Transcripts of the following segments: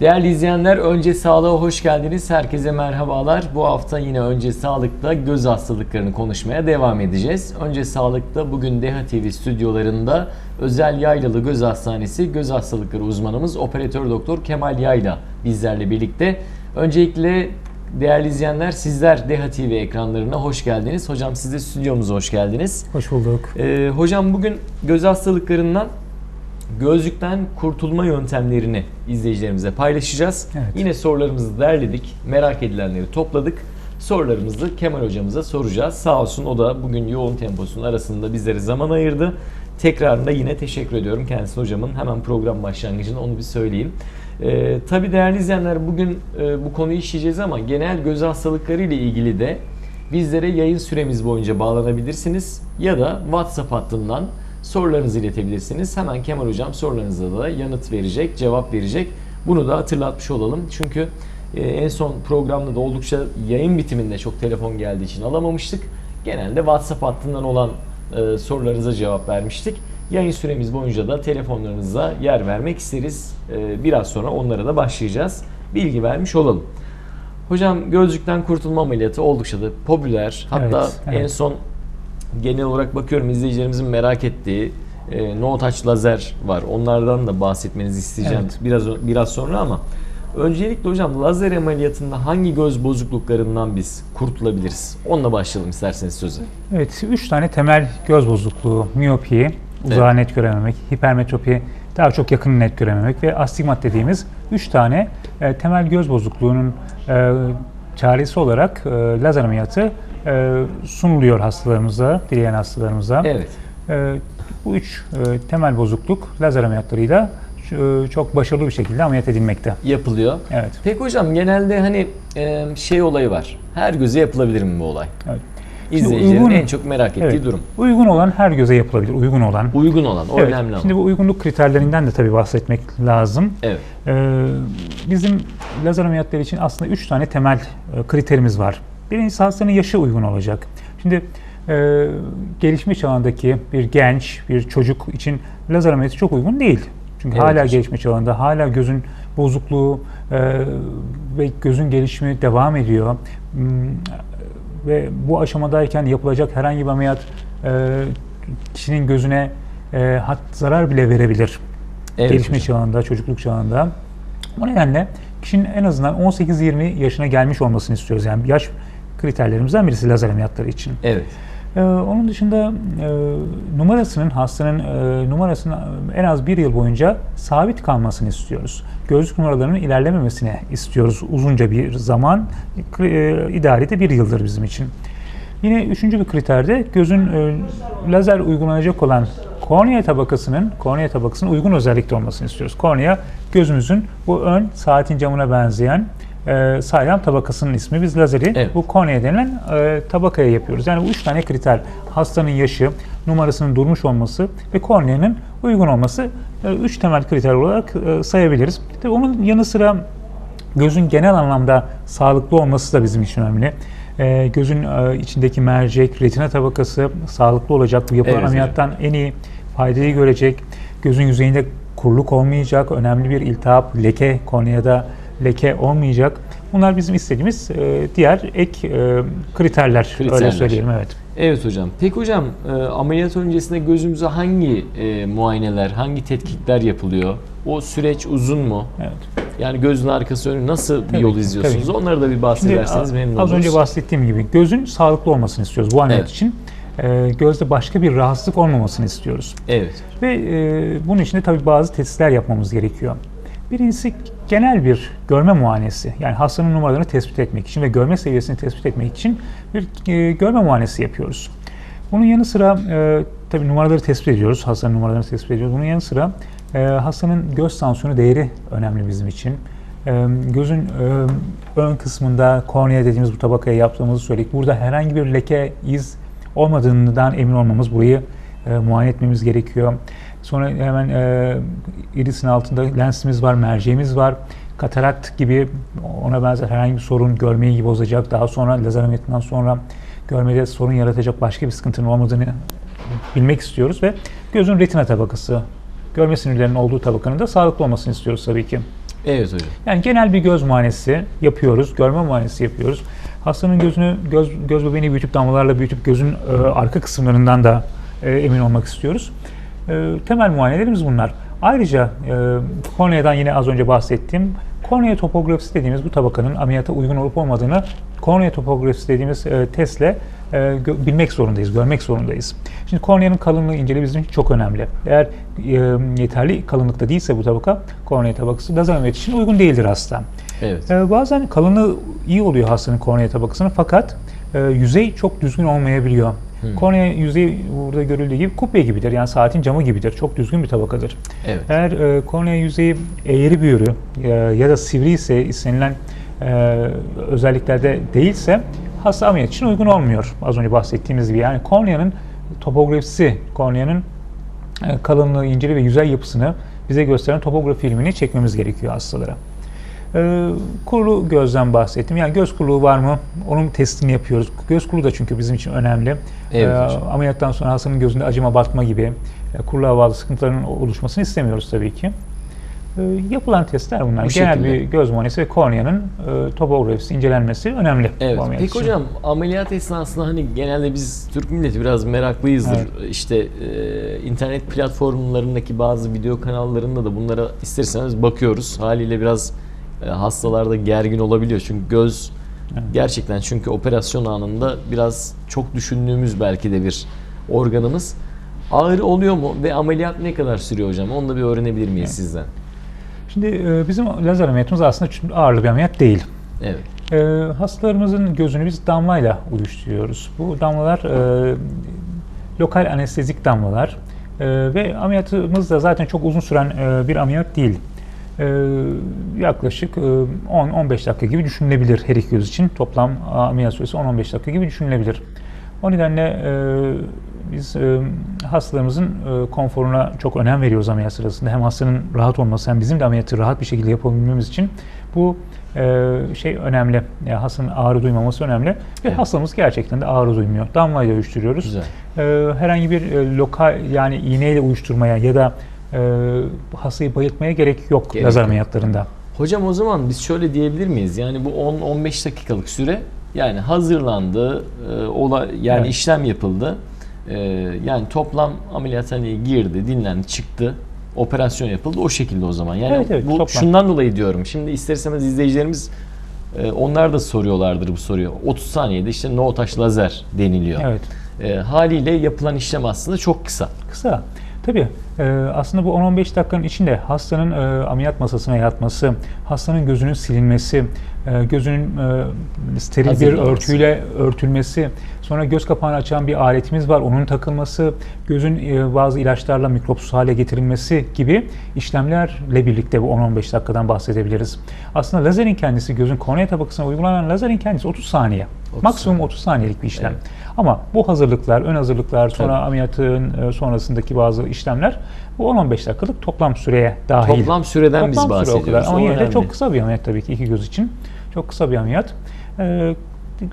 Değerli izleyenler, Önce Sağlığa hoş geldiniz. Herkese merhabalar. Bu hafta yine Önce Sağlık'ta göz hastalıklarını konuşmaya devam edeceğiz. Önce Sağlık'ta bugün Deha TV stüdyolarında Özel Yaylalı Göz Hastanesi göz hastalıkları uzmanımız Operatör Doktor Kemal Yayla bizlerle birlikte. Öncelikle değerli izleyenler sizler Deha TV ekranlarına hoş geldiniz. Hocam siz de stüdyomuza hoş geldiniz. Hoş bulduk. Ee, hocam bugün göz hastalıklarından gözlükten kurtulma yöntemlerini izleyicilerimize paylaşacağız. Evet. Yine sorularımızı derledik, merak edilenleri topladık. Sorularımızı Kemal hocamıza soracağız. Sağ olsun o da bugün yoğun temposunun arasında bizlere zaman ayırdı. Tekrarında yine teşekkür ediyorum kendisine hocamın. Hemen program başlangıcında onu bir söyleyeyim. Ee, tabii değerli izleyenler bugün e, bu konuyu işleyeceğiz ama genel göz hastalıkları ile ilgili de bizlere yayın süremiz boyunca bağlanabilirsiniz ya da WhatsApp hattından sorularınızı iletebilirsiniz. Hemen Kemal Hocam sorularınıza da yanıt verecek, cevap verecek. Bunu da hatırlatmış olalım. Çünkü e, en son programda da oldukça yayın bitiminde çok telefon geldiği için alamamıştık. Genelde WhatsApp hattından olan e, sorularınıza cevap vermiştik. Yayın süremiz boyunca da telefonlarınıza yer vermek isteriz. E, Biraz sonra onlara da başlayacağız. Bilgi vermiş olalım. Hocam gözlükten kurtulma ameliyatı oldukça da popüler. Hatta Evet, evet. en son genel olarak bakıyorum izleyicilerimizin merak ettiği e, no touch lazer var. Onlardan da bahsetmenizi isteyeceğim Evet. biraz biraz sonra ama öncelikle hocam lazer ameliyatında hangi göz bozukluklarından biz kurtulabiliriz? Onunla başlayalım isterseniz söze. Evet, üç tane temel göz bozukluğu, miyopi, uzağa net görememek, hipermetropi, daha çok yakın net görememek ve astigmat dediğimiz üç tane e, temel göz bozukluğunun e, çaresi olarak e, lazer ameliyatı sunuluyor hastalarımıza, dileyen hastalarımıza. Evet. E, bu üç e, temel bozukluk lazer ameliyatlarıyla e, çok başarılı bir şekilde ameliyat edilmekte. Yapılıyor. Evet. Peki hocam genelde hani e, şey olayı var. Her göze yapılabilir mi bu olay? evet. İzleyicilerin uygun- en çok merak ettiği Evet. durum. Uygun olan her göze yapılabilir. Uygun olan. Uygun olan, o Evet, önemli ama. Şimdi bu uygunluk kriterlerinden de tabii bahsetmek lazım. Evet. Ee, bizim lazer ameliyatları için aslında üç tane temel e, kriterimiz var. Birincisi hastanın yaşı uygun olacak. Şimdi e, gelişme çağındaki bir genç, bir çocuk için lazer ameliyatı çok uygun değil. Çünkü Evet hala gelişme çağında, hala gözün bozukluğu e, ve gözün gelişimi devam ediyor. Hmm, ve bu aşamadayken yapılacak herhangi bir ameliyat e, kişinin gözüne e, hat zarar bile verebilir. Evet Gelişme hocam. çağında, çocukluk çağında. O nedenle kişinin en azından 18-20 yaşına gelmiş olmasını istiyoruz. Yani yaş kriterlerimizden birisi lazer ameliyatları için. Evet. Ee, onun dışında e, numarasının, hastanın e, numarasının en az bir yıl boyunca sabit kalmasını istiyoruz. Gözlük numaralarının ilerlememesini istiyoruz uzunca bir zaman. E, idari de bir yıldır bizim için. Yine üçüncü bir kriter de gözün e, lazer uygulanacak olan kornea tabakasının kornea tabakasının uygun özellikte olmasını istiyoruz. Kornea gözümüzün bu ön saatin camına benzeyen e, saydam tabakasının ismi. Biz lazeri Evet. bu kornea denilen e, tabakaya yapıyoruz. Yani bu üç tane kriter hastanın yaşı, numarasının durmuş olması ve korneanın uygun olması e, üç temel kriter olarak e, sayabiliriz. Tabii onun yanı sıra gözün genel anlamda sağlıklı olması da bizim için önemli. Ee, gözün e, içindeki mercek, retina tabakası sağlıklı olacak. Bu yapılan Evet hocam. ameliyattan en iyi faydayı görecek. Gözün yüzeyinde kuruluk olmayacak. Önemli bir iltihap, leke, korneada leke olmayacak. Bunlar bizim istediğimiz e, diğer ek e, kriterler, Kriterler. öyle söyleyelim evet. Evet hocam. Peki hocam e, ameliyat öncesinde gözümüze hangi e, muayeneler, hangi tetkikler yapılıyor? O süreç uzun mu? Evet. Yani gözün arkası önü nasıl bir Tabii yol ki, izliyorsunuz? tabii. Onları da bir Şimdi bahsederseniz a- memnun az oluruz. önce bahsettiğim gibi gözün sağlıklı olmasını istiyoruz bu ameliyat Evet. için. E, gözde başka bir rahatsızlık olmamasını istiyoruz. Evet. Ve e, bunun için de tabii bazı testler yapmamız gerekiyor. Birincisi genel bir görme muayenesi. Yani hastanın numaralarını tespit etmek için ve görme seviyesini tespit etmek için bir e, görme muayenesi yapıyoruz. Bunun yanı sıra e, tabii numaraları tespit ediyoruz. Hastanın numaralarını tespit ediyoruz. Bunun yanı sıra e, hastanın göz tansiyonu değeri önemli bizim için. E, gözün e, ön kısmında kornea dediğimiz bu tabakaya yaptığımızı söyledik. Burada herhangi bir leke, iz olmadığından emin olmamız, burayı e, muayene etmemiz gerekiyor. Sonra hemen e, irisin altında lensimiz var, merceğimiz var. Katarakt gibi ona benzer herhangi bir sorun görmeyi bozacak. Daha sonra lazer ameliyatından sonra görmede sorun yaratacak başka bir sıkıntının olmadığını bilmek istiyoruz ve gözün retina tabakası, görme sinirlerinin olduğu tabakanın da sağlıklı olmasını istiyoruz tabii ki. Evet hocam. Yani genel bir göz muayenesi yapıyoruz, görme muayenesi yapıyoruz. Hastanın gözünü göz göz bebeğini büyütüp damlalarla büyütüp gözün e, arka kısımlarından da e, emin olmak istiyoruz. E, temel muayenelerimiz bunlar. Ayrıca e, korneadan yine az önce bahsettiğim kornea topografisi dediğimiz bu tabakanın ameliyata uygun olup olmadığını kornea topografisi dediğimiz e, testle e, bilmek zorundayız, görmek zorundayız. Şimdi korneanın kalınlığı inceliği bizim için çok önemli. Eğer e, yeterli kalınlıkta değilse bu tabaka, kornea tabakası lazer ameliyatı için uygun değildir hasta. Evet. Ee, bazen kalınlığı iyi oluyor hastanın kornea tabakasının fakat e, yüzey çok düzgün olmayabiliyor. Hmm. Kornea yüzeyi burada görüldüğü gibi kubbe gibidir. Yani saatin camı gibidir. Çok düzgün bir tabakadır. Evet. Eğer e, kornea yüzeyi eğri büğrü e, ya da sivri ise istenilen e, özelliklerde değilse hasta ameliyat için uygun olmuyor. Az önce bahsettiğimiz gibi. Yani korneanın topografisi, korneanın e, kalınlığı, inceliği ve yüzey yapısını bize gösteren topografi filmini çekmemiz gerekiyor hastalara. Ee, kuru gözden bahsettim. Yani göz kuruluğu var mı? Onun testini yapıyoruz. Göz kuruluğu da çünkü bizim için önemli. Evet hocam. ameliyattan sonra hastanın gözünde acıma batma gibi e, kuruluğa bağlı sıkıntıların oluşmasını istemiyoruz tabii ki. Ee, yapılan testler bunlar. Bu Genel şekilde. bir göz muayenesi ve korneanın e, topografisi incelenmesi önemli. Evet. Peki için. hocam ameliyat esnasında hani genelde biz Türk milleti biraz meraklıyızdır. İşte e, internet platformlarındaki bazı video kanallarında da bunlara isterseniz bakıyoruz. Haliyle biraz e, hastalarda gergin olabiliyor. Çünkü göz Evet. gerçekten çünkü operasyon anında biraz çok düşündüğümüz belki de bir organımız. Ağrı oluyor mu ve ameliyat ne kadar sürüyor hocam? Onu da bir öğrenebilir miyiz Evet. sizden? Şimdi e, bizim lazer ameliyatımız aslında ağırlı bir ameliyat değil. Evet. E, hastalarımızın gözünü biz damlayla uyuşturuyoruz. Bu damlalar e, lokal anestezik damlalar E, ve ameliyatımız da zaten çok uzun süren e, bir ameliyat değil. E, yaklaşık e, 10-15 dakika gibi düşünülebilir her iki göz için. Toplam ameliyat süresi 10-15 dakika gibi düşünülebilir. O nedenle e, biz e, hastalarımızın e, konforuna çok önem veriyoruz ameliyat sırasında. Hem hastanın rahat olması hem bizim de ameliyatı rahat bir şekilde yapabilmemiz için bu e, şey önemli. Yani hastanın ağrı duymaması önemli. Ve Evet. hastamız gerçekten de ağrı duymuyor. Damlayla uyuşturuyoruz. Güzel. E, herhangi bir e, lokal yani iğneyle uyuşturmaya ya da e, hastayı bayıltmaya gerek yok Gerek lazer ameliyatlarında. Hocam o zaman biz şöyle diyebilir miyiz? Yani bu 10-15 dakikalık süre yani hazırlandı, e, ola, yani Evet. işlem yapıldı. E, yani toplam ameliyathaneye girdi, dinlendi, çıktı. Operasyon yapıldı o şekilde o zaman. Yani Evet, evet, bu toplam. şundan dolayı diyorum. Şimdi ister istemez izleyicilerimiz e, onlar da soruyorlardır bu soruyu. 30 saniyede işte no touch lazer deniliyor. Evet. E, haliyle yapılan işlem aslında çok kısa. Kısa. Tabii e, aslında bu 10-15 dakikanın içinde hastanın e, ameliyat masasına yatması, hastanın gözünün silinmesi, e, gözünün e, steril bir örtüyle örtülmesi, sonra göz kapağını açan bir aletimiz var, onun takılması, gözün e, bazı ilaçlarla mikropsuz hale getirilmesi gibi işlemlerle birlikte bu 10-15 dakikadan bahsedebiliriz. Aslında lazerin kendisi, gözün kornea tabakasına uygulanan lazerin kendisi 30 saniye. 30 Maksimum 30 saniyelik bir işlem. Evet. Ama bu hazırlıklar, ön hazırlıklar, sonra Tabii. ameliyatın e, sonrasındaki bazı işlemler bu 10-15 dakikalık toplam süreye dahil. Toplam süreden biz Toplam süre o bahsediyoruz. kadar. Ama O yine de çok kısa bir ameliyat tabii ki iki göz için. Çok kısa bir ameliyat. Ee,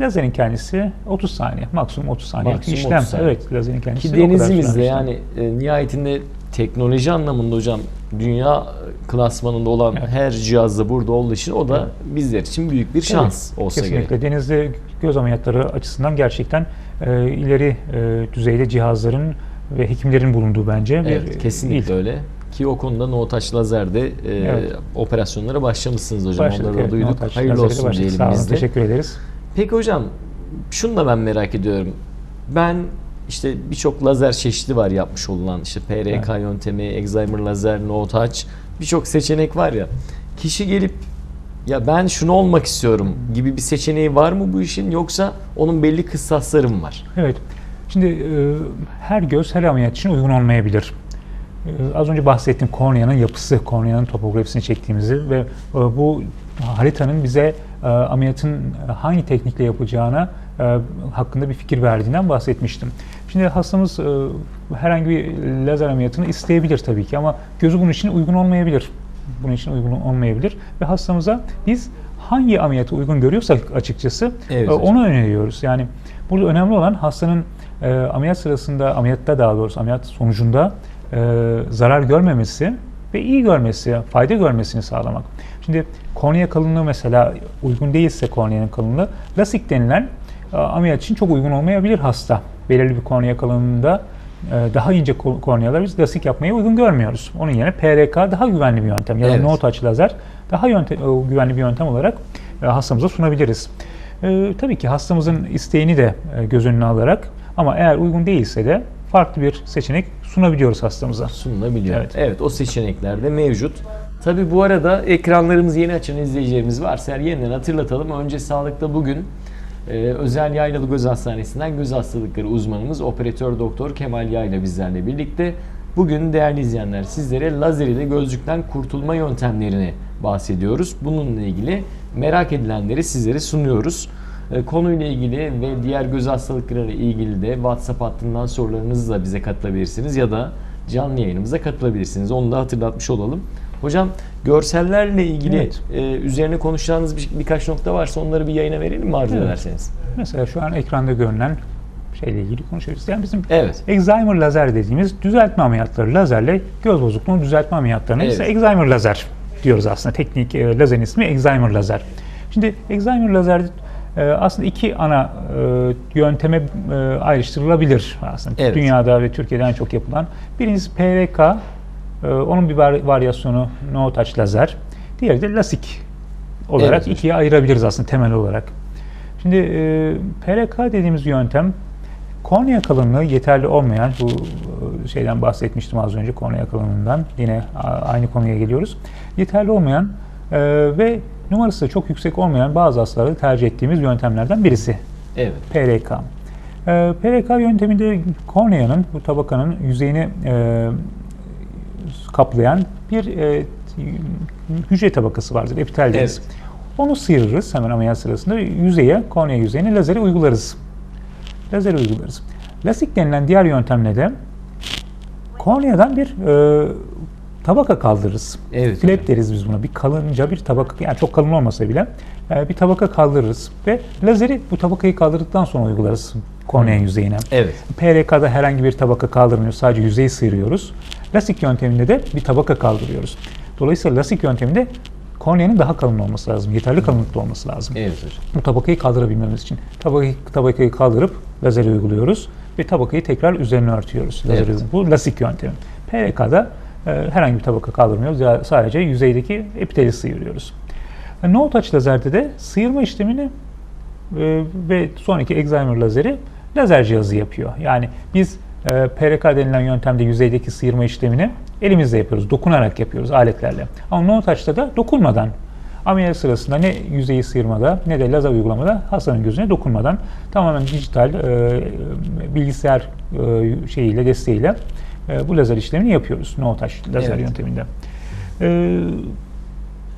lazerin kendisi 30 saniye, maksimum 30 saniyelik bir Maksimum işlem. 30 saniye. Evet, lazerin kendisi Ki denizimizde yani e, nihayetinde teknoloji anlamında hocam dünya klasmanında olan Evet. her cihazda burada olduğu için o da Evet. bizler için büyük bir şans olsa Kesinlikle. gerek. Denizde göz ameliyatları açısından gerçekten e, ileri e, düzeyde cihazların ve hekimlerin bulunduğu bence bir Evet, kesinlikle il. öyle. Ki o konuda no touch lazerde e, Evet. operasyonlara başlamışsınız hocam. Başladık, Onları da evet, duyduk. montaj Hayırlı olsun diyelim biz de. teşekkür ederiz. Peki hocam şunu da ben merak ediyorum. Ben işte birçok lazer çeşidi var yapmış olunan işte PRK Evet. yöntemi, Excimer lazer, no touch birçok seçenek var ya. Kişi gelip ya ben şunu olmak istiyorum gibi bir seçeneği var mı bu işin yoksa onun belli kıssasları mı var? Evet. Şimdi e, her göz her ameliyat için uygun olmayabilir. E, az önce bahsettiğim korneanın yapısı, korneanın topografisini çektiğimizi ve e, bu haritanın bize ameliyatın hangi teknikle yapacağına e, hakkında bir fikir verdiğinden bahsetmiştim. Şimdi hastamız e, herhangi bir lazer ameliyatını isteyebilir tabii ki ama gözü bunun için uygun olmayabilir. Bunun için uygun olmayabilir ve hastamıza biz hangi ameliyatı uygun görüyorsak açıkçası Evet e, onu öneriyoruz. Yani burada önemli olan hastanın e, ameliyat sırasında, ameliyatta daha doğrusu ameliyat sonucunda e, zarar görmemesi ve iyi görmesi, fayda görmesini sağlamak. Şimdi kornea kalınlığı mesela uygun değilse korneanın kalınlığı, lasik denilen e, ameliyat için çok uygun olmayabilir hasta. Belirli bir kornea kalınlığında e, daha ince ko- kornealar biz lasik yapmayı uygun görmüyoruz. Onun yerine PRK daha güvenli bir yöntem ya da Evet. no touch lazer daha yöntem, e, güvenli bir yöntem olarak hastamıza sunabiliriz. Tabii ki hastamızın isteğini de göz önüne alarak ama eğer uygun değilse de farklı bir seçenek sunabiliyoruz hastamıza. sunulabiliyor. Evet. Evet. o seçenekler de mevcut. Tabi bu arada ekranlarımızı yeni açan izleyicilerimiz varsa eğer yeniden hatırlatalım. Önce sağlıkta bugün e, Özel Yaylalı Göz Hastanesi'nden göz hastalıkları uzmanımız operatör doktor Kemal Yayla bizlerle birlikte. Bugün değerli izleyenler sizlere lazer ile gözlükten kurtulma yöntemlerini bahsediyoruz. Bununla ilgili merak edilenleri sizlere sunuyoruz. E, Konuyla ilgili ve diğer göz hastalıkları ilgili de WhatsApp hattından sorularınızı da bize katılabilirsiniz ya da canlı yayınımıza katılabilirsiniz. Onu da hatırlatmış olalım. Hocam görsellerle ilgili Evet. e, üzerine konuşacağınız bir, birkaç nokta varsa onları bir yayına verelim mi arzu Evet. ederseniz? Mesela şu an ekranda görünen şeyle ilgili konuşabiliriz. Yani bizim Evet. Excimer lazer dediğimiz düzeltme ameliyatları lazerle göz bozukluğunu düzeltme ameliyatlarına Evet. ise Excimer lazer diyoruz aslında. Teknik e, lazerin ismi Excimer lazer. Şimdi Excimer lazer e, aslında iki ana e, yönteme e, ayrıştırılabilir aslında. Evet. Dünyada ve Türkiye'de en çok yapılan. Birincisi PRK, e, onun bir var- varyasyonu no touch lazer. Diğeri de lasik olarak Evet ikiye ayırabiliriz aslında temel olarak. Şimdi e, PRK dediğimiz yöntem kornea kalınlığı yeterli olmayan bu e, şeyden bahsetmiştim az önce kornea kalınlığından yine aynı konuya geliyoruz. Yeterli olmayan e, ve numarası çok yüksek olmayan bazı hastalarda tercih ettiğimiz yöntemlerden birisi Evet. PRK. E, PRK yönteminde korneanın bu tabakanın yüzeyini e, kaplayan bir e, hücre tabakası vardır, epitel deriz. Evet. Onu sıyırırız hemen ameliyat sırasında yüzeye, kornea yüzeyine lazeri uygularız. Lazer uygularız. Lasik denilen diğer yöntemle de korneadan bir e, tabaka kaldırırız. Evet Flap hocam. deriz biz buna. Bir kalınca bir tabaka, yani çok kalın olmasa bile e, bir tabaka kaldırırız ve lazeri bu tabakayı kaldırdıktan sonra uygularız kornea yüzeyine. Evet. PRK'da herhangi bir tabaka kaldırmıyoruz. Sadece yüzeyi sıyırıyoruz. Lasik yönteminde de bir tabaka kaldırıyoruz. Dolayısıyla lasik yönteminde korneanın daha kalın olması lazım. Yeterli kalınlıkta olması lazım. Evet hocam. Bu tabakayı kaldırabilmemiz için. Tabakayı, tabakayı kaldırıp lazeri uyguluyoruz ve tabakayı tekrar üzerine örtüyoruz. Lazer Evet. Bu lasik yöntemi. PRK'da e, herhangi bir tabaka kaldırmıyoruz. Ya sadece yüzeydeki epiteli sıyırıyoruz. E, No touch lazerde de sıyırma işlemini e, ve sonraki Excimer lazeri lazer cihazı yapıyor. Yani biz e, PRK denilen yöntemde yüzeydeki sıyırma işlemini elimizle yapıyoruz, dokunarak yapıyoruz aletlerle. Ama no touch'ta da dokunmadan ameliyat sırasında ne yüzeyi sıyırmada ne de lazer uygulamada hastanın gözüne dokunmadan tamamen dijital e, bilgisayar e, şeyiyle desteğiyle e, bu lazer işlemini yapıyoruz no touch lazer Evet. yönteminde. E,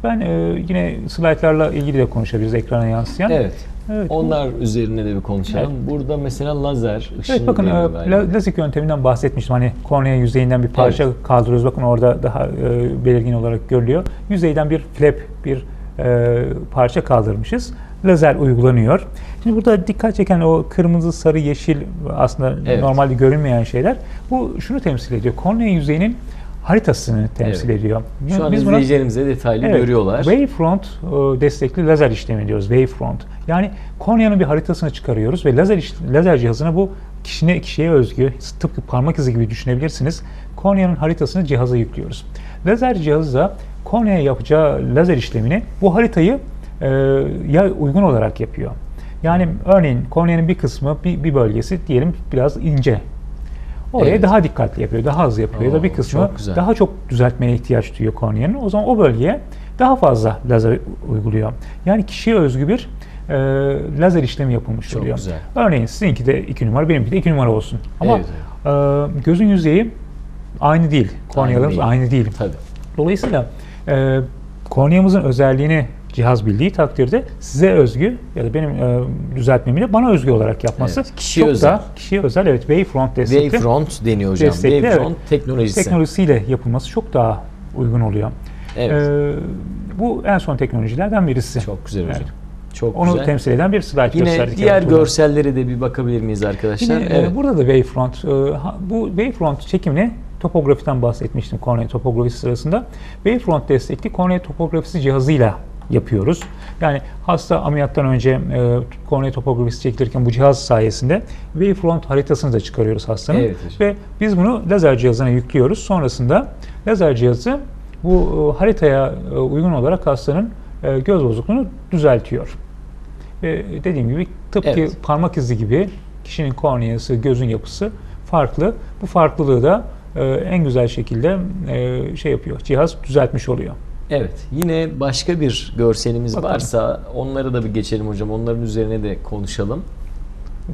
ben e, yine slaytlarla ilgili de konuşabiliriz ekrana yansıyan. Evet. Evet, bu- Onlar üzerine de bir konuşalım. Burada mesela lazer, ışın Evet bakın e, yönteminden bahsetmiştim. Hani kornea yüzeyinden bir parça Evet. kaldırıyoruz. Bakın orada daha e, belirgin olarak görülüyor. Yüzeyden bir flap, bir e, parça kaldırmışız. Lazer uygulanıyor. Şimdi burada dikkat çeken o kırmızı, sarı, yeşil aslında Evet. normalde görünmeyen şeyler. Bu şunu temsil ediyor. Kornea yüzeyinin haritasını temsil Evet. ediyor. Şu an Biz buna- izleyicilerimiz de detaylı Evet, görüyorlar. Wavefront e, destekli lazer işlemi diyoruz. Wavefront. Yani korneanın bir haritasını çıkarıyoruz ve lazer iş- lazer cihazına bu kişine kişiye özgü tıpkı parmak izi gibi düşünebilirsiniz. Korneanın haritasını cihaza yüklüyoruz. Lazer cihazı da korneaya yapacağı lazer işlemini bu haritayı e, ya uygun olarak yapıyor. Yani örneğin korneanın bir kısmı, bir, bir bölgesi diyelim biraz ince. Oraya Evet. daha dikkatli yapıyor, daha hızlı yapıyor ya da bir Oo, kısmı çok daha çok düzeltmeye ihtiyaç duyuyor korneanın. O zaman o bölgeye daha fazla lazer uyguluyor. Yani kişiye özgü bir e, lazer işlemi yapılmış Çok oluyor. güzel. Örneğin sizinki de 2 numara, benimki de 2 numara olsun. Ama Evet, e, gözün yüzeyi aynı değil. Kornealarımız değil. aynı değil. Tabii. Dolayısıyla e, korneamızın özelliğini cihaz bildiği takdirde size özgü ya da benim e, düzeltmemi de bana özgü olarak yapması Evet, kişiye çok özel. daha kişiye özel evet Wavefront destekli Wavefront deniyor hocam. Destekli, Wavefront evet. teknolojisi. teknolojisiyle yapılması çok daha uygun oluyor. Evet. Ee, bu en son teknolojilerden birisi. Çok güzel hocam. Evet. Çok Onu güzel. temsil eden bir slide Yine gösterdik. diğer evet, burada. görsellere de bir bakabilir miyiz arkadaşlar? Yine e, evet. burada da Wavefront. e, bu Wavefront çekimini topografiden bahsetmiştim kornea topografisi sırasında. Wavefront destekli kornea topografisi cihazıyla yapıyoruz. Yani hasta ameliyattan önce e, kornea topografisi çekilirken bu cihaz sayesinde Wavefront haritasını da çıkarıyoruz hastanın. Evet. Ve biz bunu lazer cihazına yüklüyoruz. Sonrasında lazer cihazı bu e, haritaya e, uygun olarak hastanın e, göz bozukluğunu düzeltiyor. Ve dediğim gibi tıpkı Evet. parmak izi gibi kişinin korneası, gözün yapısı farklı. Bu farklılığı da e, en güzel şekilde e, şey yapıyor. Cihaz düzeltmiş oluyor. Evet. Yine başka bir görselimiz Bakalım. varsa onları da bir geçelim hocam. Onların üzerine de konuşalım.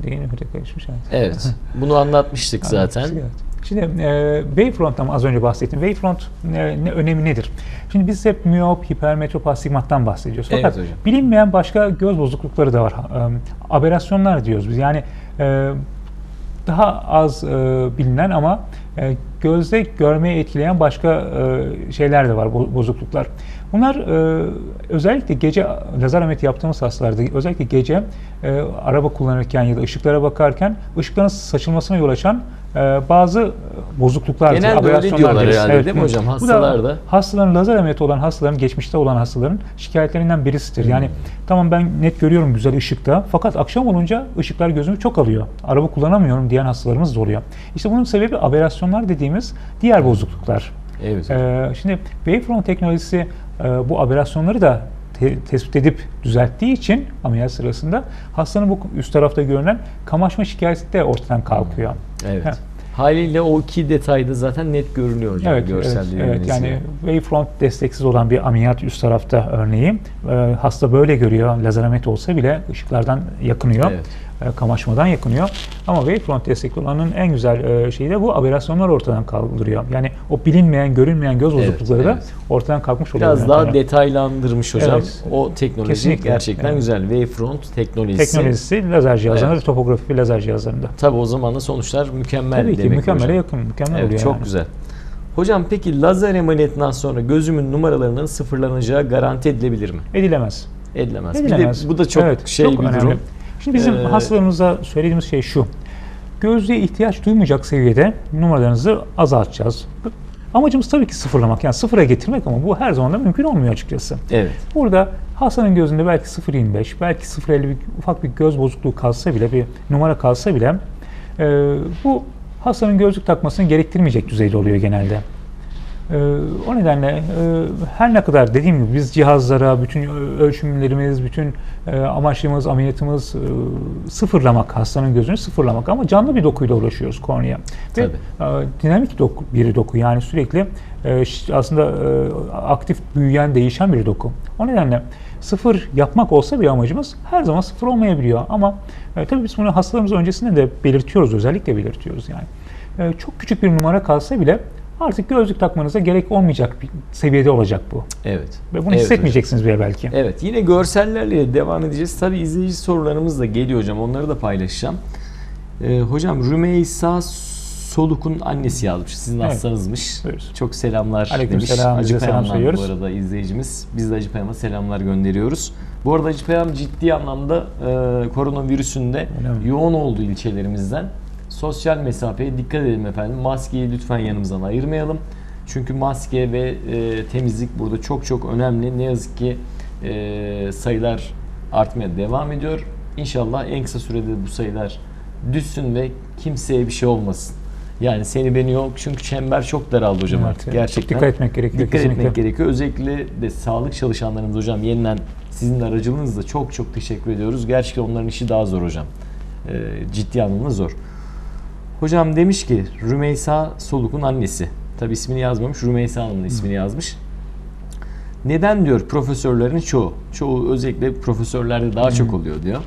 Mi? Öyle karışmış. evet. Evet. Bunu anlatmıştık zaten. Evet. Şimdi e, Wavefront'tan az önce bahsettim. Wavefront e, ne, önemi nedir? Şimdi biz hep miyop, hipermetrop, astigmattan bahsediyoruz. Evet Fakat hocam. bilinmeyen başka göz bozuklukları da var. E, aberrasyonlar diyoruz biz. Yani e, daha az e, bilinen ama e, gözde görmeyi etkileyen başka e, şeyler de var, bo- bozukluklar. Bunlar e, özellikle gece lazer ameliyatı yaptığımız hastalarda, özellikle gece e, araba kullanırken ya da ışıklara bakarken ışıkların saçılmasına yol açan bazı bozukluklar, Genelde öyle diyorlar herhalde değil mi hocam? Bu Hastalar da. hastaların lazer ameliyatı olan hastaların, geçmişte olan hastaların şikayetlerinden birisidir. Hmm. Yani tamam ben net görüyorum güzel ışıkta fakat akşam olunca ışıklar gözümü çok alıyor. Araba kullanamıyorum diyen hastalarımız da oluyor. İşte bunun sebebi aberrasyonlar dediğimiz diğer bozukluklar. Evet. Ee, şimdi Wavefront teknolojisi e, bu aberrasyonları da te- tespit edip düzelttiği için ameliyat sırasında hastanın bu üst tarafta görünen kamaşma şikayeti de ortadan kalkıyor. Evet. Ha. Haliyle o iki detayda zaten net görünüyor hocam Evet, görsel evet, evet. Yani. Wavefront desteksiz olan bir ameliyat üst tarafta örneği. Ee, hasta böyle görüyor. Lazer ameliyatı olsa bile ışıklardan yakınıyor. Evet. E, Kamaşmadan yakınıyor. Ama Wavefront destekli olanın en güzel e, şeyi de bu aberrasyonları ortadan kaldırıyor. Yani o bilinmeyen, görünmeyen göz Evet, bozuklukları da evet. ortadan kalkmış oluyor. Biraz yani. daha Yani detaylandırmış hocam. Evet. O teknoloji Kesinlikle. gerçekten Evet. güzel. Wavefront teknolojisi. Teknolojisi lazer cihazlarında Evet. ve topografi lazer cihazlarında. Tabii o zaman da sonuçlar mükemmel Tabii ki demek mükemmele hocam. yakın, mükemmel Evet oluyor çok yani. güzel. Hocam peki lazer ameliyatından sonra gözümün numaralarının sıfırlanacağı garanti edilebilir mi? Edilemez. Edilemez. Edilemez. Bir de bu da çok Evet, şey çok bir önemli. durum. Şimdi bizim Ee, hastalarımıza söylediğimiz şey şu. Gözlüğe ihtiyaç duymayacak seviyede numaralarınızı azaltacağız. Amacımız tabii ki sıfırlamak. Yani sıfıra getirmek ama bu her zaman da mümkün olmuyor açıkçası. Evet. Burada hastanın gözünde belki 0.25, belki 0.50 bir, ufak bir göz bozukluğu kalsa bile, bir numara kalsa bile e, bu hastanın gözlük takmasını gerektirmeyecek düzeyde oluyor genelde. E, o nedenle e, her ne kadar dediğim gibi biz cihazlara, bütün ö- ölçümlerimiz, bütün e, amaçlımız, ameliyatımız e, sıfırlamak, hastanın gözünü sıfırlamak ama canlı bir dokuyla uğraşıyoruz kornea. Ve e, dinamik doku, bir doku yani sürekli e, aslında e, aktif büyüyen, değişen bir doku. O nedenle sıfır yapmak olsa bir amacımız her zaman sıfır olmayabiliyor. Ama e, tabii biz bunu hastalarımız öncesinde de belirtiyoruz, özellikle belirtiyoruz yani. E, çok küçük bir numara kalsa bile artık gözlük takmanıza gerek olmayacak bir seviyede olacak bu. Evet. Ve bunu Evet hissetmeyeceksiniz bile belki. Evet yine görsellerle devam edeceğiz. Tabii izleyici sorularımız da geliyor hocam. Onları da paylaşacağım. Ee, hocam Rümeysa Soluk'un annesi yazmış. Sizin Evet. hastanızmış. Buyuruz. Çok selamlar Aleykümselam, demiş. selam Acıpayam'dan söylüyoruz. bu arada izleyicimiz. Biz de Acıpayam'a selamlar gönderiyoruz. Bu arada Acıpayam ciddi anlamda e, koronavirüsünde Öyle mi? yoğun olduğu ilçelerimizden. Sosyal mesafeye dikkat edelim efendim. Maskeyi lütfen yanımızdan ayırmayalım. Çünkü maske ve e, temizlik burada çok çok önemli. Ne yazık ki e, sayılar artmaya devam ediyor. İnşallah en kısa sürede bu sayılar düşsün ve kimseye bir şey olmasın. Yani seni beni yok çünkü çember çok daraldı hocam Evet, artık. Gerçekten Dikkat etmek gerekiyor, Dikkat kesinlikle. etmek gerekiyor. Özellikle de sağlık çalışanlarımız hocam yeniden sizin aracılığınızla çok çok teşekkür ediyoruz. Gerçekten onların işi daha zor hocam. E, ciddi anlamda zor. Hocam demiş ki Rümeysa Soluk'un annesi. Tabi ismini yazmamış. Rümeysa Hanım'ın ismini yazmış. Neden diyor profesörlerin çoğu, çoğu özellikle profesörlerde daha çok oluyor diyor.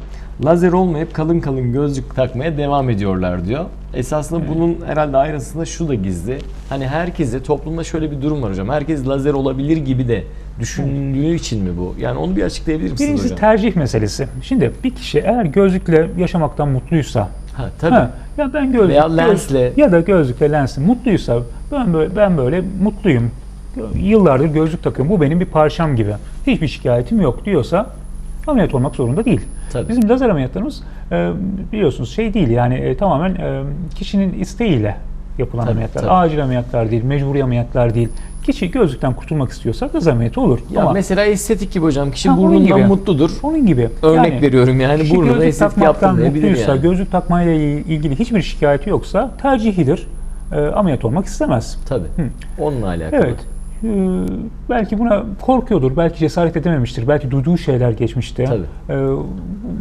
Lazer olmayıp kalın kalın gözlük takmaya devam ediyorlar diyor. Esasında bunun herhalde ayrısında şu da gizli. Hani herkese toplumda şöyle bir durum var hocam. Herkes lazer olabilir gibi de düşündüğü için mi bu? Yani onu bir açıklayabilir misiniz Birincisi hocam? tercih meselesi. Şimdi bir kişi eğer gözlükle yaşamaktan mutluysa, ha, tabii. Ha, ya ben gözlük Veya göz- lensle. ya da gözlükle lensle mutluysa ben böyle ben böyle mutluyum. Yıllardır gözlük takıyorum. Bu benim bir parçam gibi. Hiçbir şikayetim yok diyorsa ameliyat olmak zorunda değil. Tabii. Bizim lazer ameliyatlarımız e, biliyorsunuz şey değil yani e, tamamen e, kişinin isteğiyle yapılan Tabii, ameliyatlar. tabii. Acil ameliyatlar değil, mecburi ameliyatlar değil. Kişi gözlükten kurtulmak istiyorsa göz ameliyatı olur. Ya Ama mesela estetik gibi hocam. Kişi Ha, burnundan gibi. mutludur. onun gibi. Örnek Yani veriyorum yani burnuna estetik mutluysa, yani. gözlük takmayla ilgili hiçbir şikayeti yoksa tercihidir. E, ameliyat olmak istemez. Tabii. Onunla alakalı. Evet. Ee, belki buna korkuyordur, belki cesaret edememiştir, belki duyduğu şeyler geçmişti. Tabii.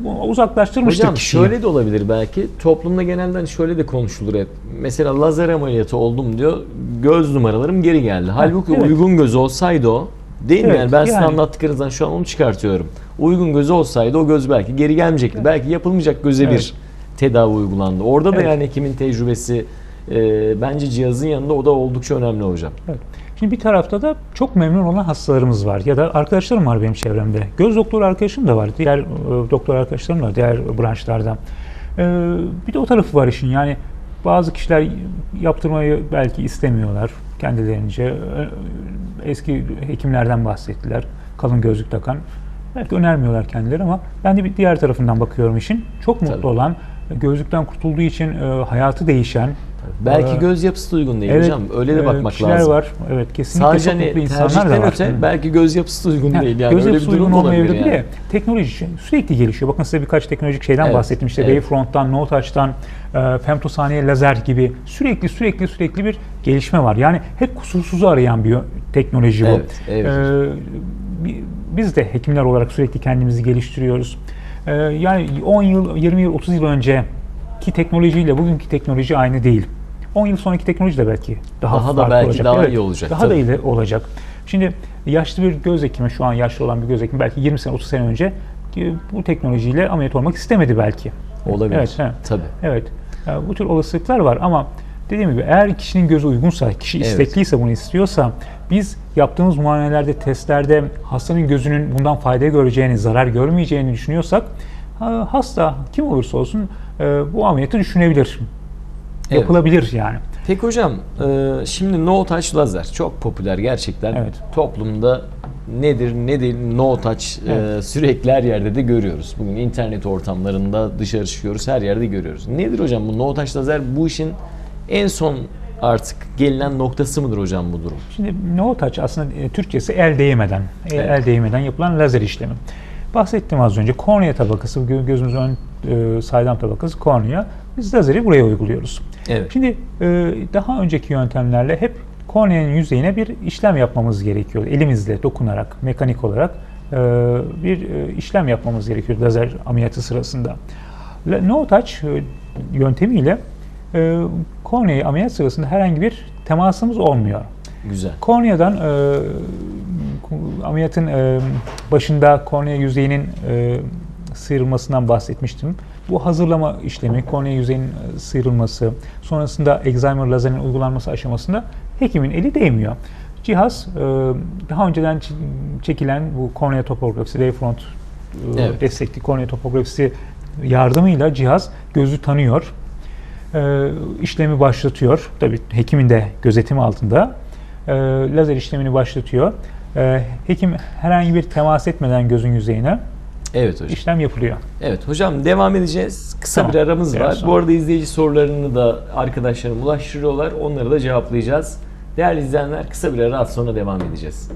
Bu- uzaklaştırmıştır Hocam kişiyi. şöyle de olabilir belki. Toplumda genelde hani şöyle de konuşulur hep. Mesela lazer ameliyatı oldum diyor. Göz numaralarım geri geldi. Halbuki evet. uygun göz olsaydı o değil mi? Evet, Yani ben size yani. anlattıklarınızdan şu an onu çıkartıyorum. Uygun gözü olsaydı o göz belki geri gelmeyecekti. Belki yapılmayacak göze Evet. bir tedavi uygulandı. Orada da Evet. yani hekimin tecrübesi e, bence cihazın yanında o da oldukça önemli hocam. Evet. Şimdi bir tarafta da çok memnun olan hastalarımız var ya da arkadaşlarım var benim çevremde. Göz doktoru arkadaşım da var, diğer e, doktor arkadaşlarım da diğer branşlardan. Ee, bir de o tarafı var işin yani bazı kişiler yaptırmayı belki istemiyorlar kendilerince. Ee, Eski hekimlerden bahsettiler, kalın gözlük takan. Belki önermiyorlar kendileri ama ben de bir diğer tarafından bakıyorum işin. Çok mutlu Tabii. olan, gözlükten kurtulduğu için e, hayatı değişen, Belki Ee, göz yapısı da uygun değil Evet, hocam. Öyle de bakmak lazım. var. Evet kesinlikle Sadece çok mutlu hani insanlar da var. öte belki göz yapısı da uygun Ha, değil yani. göz yapısı durum uygun olmayabilir. Yani. de teknoloji sürekli gelişiyor. Bakın size birkaç teknolojik şeyden Evet, bahsettim. İşte evet. Wavefront'tan, No Touch'tan, e, femtosaniye lazer gibi sürekli sürekli sürekli bir gelişme var. Yani hep kusursuzu arayan bir teknoloji bu. Evet, evet. E, bi- biz de hekimler olarak sürekli kendimizi geliştiriyoruz. E, yani 10 yıl, 20 yıl, 30 yıl önceki teknolojiyle bugünkü teknoloji aynı değil. 10 yıl sonraki teknoloji de belki daha, Daha da belki olacak. daha Evet, iyi olacak, Daha tabii. da iyi olacak. Şimdi yaşlı bir göz hekimi, şu an yaşlı olan bir göz hekimi belki 20 sene, 30 sene önce e, bu teknolojiyle ameliyat olmak istemedi belki. Olabilir. Evet, evet. Tabii. Evet. E, Bu tür olasılıklar var ama dediğim gibi eğer kişinin gözü uygunsa, kişi Evet. istekliyse bunu istiyorsa biz yaptığımız muayenelerde, testlerde hastanın gözünün bundan fayda göreceğini, zarar görmeyeceğini düşünüyorsak ha, hasta kim olursa olsun e, bu ameliyatı düşünebilir. Evet. Yapılabilir yani. Peki hocam e, şimdi no touch lazer çok popüler gerçekten. Evet. Toplumda nedir ne değil no touch e, Evet. sürekli her yerde de görüyoruz. Bugün internet ortamlarında dışarı çıkıyoruz her yerde görüyoruz. Nedir hocam bu no touch lazer bu işin en son artık gelinen noktası mıdır hocam bu durum? Şimdi no touch aslında e, Türkçesi el değmeden, Evet. el değmeden yapılan lazer işlemi. Bahsettim az önce kornea tabakası, gö- gözümüzün ön e, saydam tabakası kornea. Biz lazeri buraya uyguluyoruz. Evet. Şimdi e, daha önceki yöntemlerle hep korneanın yüzeyine bir işlem yapmamız gerekiyor. Elimizle dokunarak, mekanik olarak e, bir e, işlem yapmamız gerekiyor lazer ameliyatı sırasında. No touch e, yöntemiyle e, korneayı ameliyat sırasında herhangi bir temasımız olmuyor. Güzel. Korneadan e, ameliyatın e, başında kornea yüzeyinin e, sıyrılmasından bahsetmiştim. Bu hazırlama işlemi, kornea yüzeyinin e, sıyrılması, sonrasında Excimer lazerinin uygulanması aşamasında hekimin eli değmiyor. Cihaz e, daha önceden çekilen bu kornea topografisi, wavefront e, Evet. destekli kornea topografisi yardımıyla cihaz gözü tanıyor. İşlemi başlatıyor. Tabii hekimin de gözetimi altında. Lazer işlemini başlatıyor. Hekim herhangi bir temas etmeden gözün yüzeyine Evet hocam. işlem yapılıyor. Evet hocam devam edeceğiz. Kısa Tamam, bir aramız var. sonra. Bu arada izleyici sorularını da arkadaşlarım ulaştırıyorlar. Onları da cevaplayacağız. Değerli izleyenler kısa bir ara sonra devam edeceğiz.